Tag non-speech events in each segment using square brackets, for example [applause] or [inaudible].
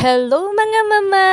Hello mga mama!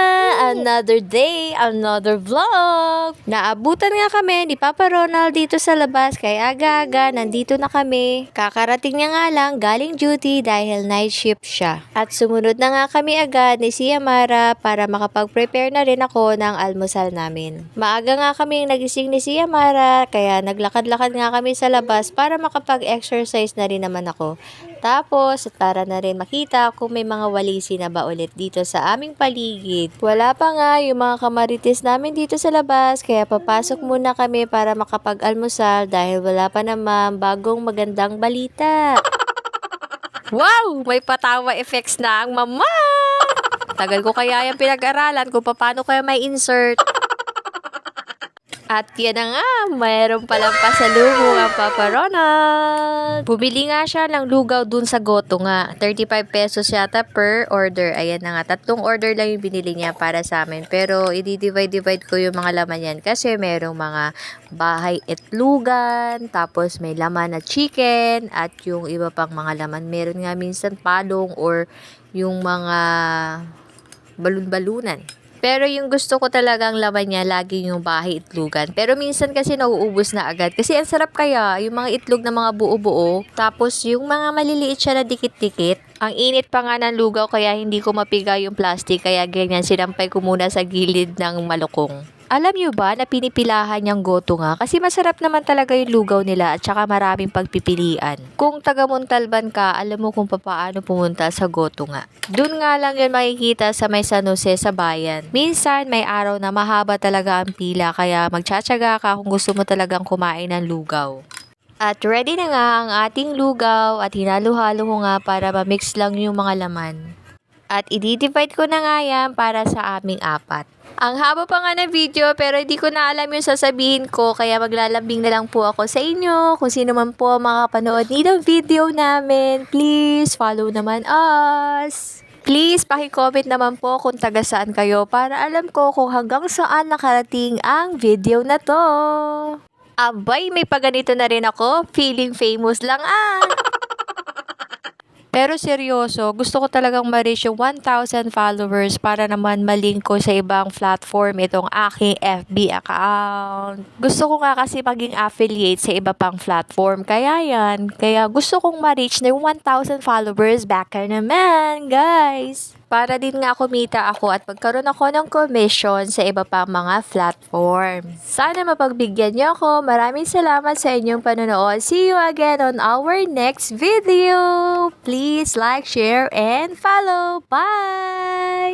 Another day, another vlog! Naabutan nga kami ni Papa Ronald dito sa labas kaya aga-aga nandito na kami. Kakarating niya nga lang galing duty dahil night shift siya. At sumunod na nga kami agad ni Sia Mara para makapag-prepare na rin ako ng almusal namin. Maaga nga kami nagising ni Sia Mara kaya naglakad-lakad nga kami sa labas para makapag-exercise na rin naman ako. Tapos, para na rin makita kung may mga walisi na ba ulit dito sa aming paligid. Wala pa nga yung mga kamarites namin dito sa labas, kaya papasok muna kami para makapag-almusal dahil wala pa naman bagong magandang balita. Wow! May patawa effects na ang mama! Tagal ko kaya yung pinag-aralan kung paano kaya may insert. At yan na nga, mayroon palang pasalubong ang Papa Ronald. Bumili nga siya ng lugaw dun sa Goto nga. 35 pesos yata per order. Ayan na nga, tatlong order lang yung binili niya para sa amin. Pero i-divide-divide ko yung mga laman yan kasi merong mga bahay itlugan, tapos may laman na chicken, at yung iba pang mga laman. Meron nga minsan palong or yung mga balon-balunan. Pero yung gusto ko talagang laman niya, lagi yung bahay itlogan. Pero minsan kasi nauubos na agad. Kasi ang sarap kaya, yung mga itlog na mga buo-buo. Tapos yung mga maliliit siya na dikit-dikit. Ang init pa nga ng lugaw kaya hindi ko mapiga yung plastic. Kaya ganyan, sinampay ko muna sa gilid ng malukong. Alam nyo ba na pinipilahan niyang goto nga? Kasi masarap naman talaga yung lugaw nila at saka maraming pagpipilian. Kung taga Montalban ka, alam mo kung paano pumunta sa goto nga. Doon nga lang yan makikita sa may San Jose sa bayan. Minsan may araw na mahaba talaga ang pila kaya magtsatsaga ka kung gusto mo talagang kumain ng lugaw. At ready na nga ang ating lugaw at hinalo-halo ko nga para ma-mix lang yung mga laman. At i-divide ko na nga yan para sa aming apat. Ang haba pa nga ng video pero hindi ko na alam yung sasabihin ko kaya maglalambing na lang po ako sa inyo. Kung sino man po makapanood nitong video namin, please follow naman us. Please, paki-comment naman po kung taga saan kayo para alam ko kung hanggang saan nakarating ang video na to. Abay, may paganito na rin ako. Feeling famous lang ah. [laughs] Pero seryoso, gusto ko talagang ma-reach yung 1,000 followers para naman malink ko sa ibang platform itong aking FB account. Gusto ko nga kasi maging affiliate sa iba pang platform. Kaya yan, kaya gusto kong ma-reach na yung 1,000 followers back naman, guys. Para din nga kumita ako at magkaroon ako ng commission sa iba pang mga platform. Sana mapagbigyan niyo ako. Maraming salamat sa inyong panonood. See you again on our next video. Please like, share, and follow. Bye!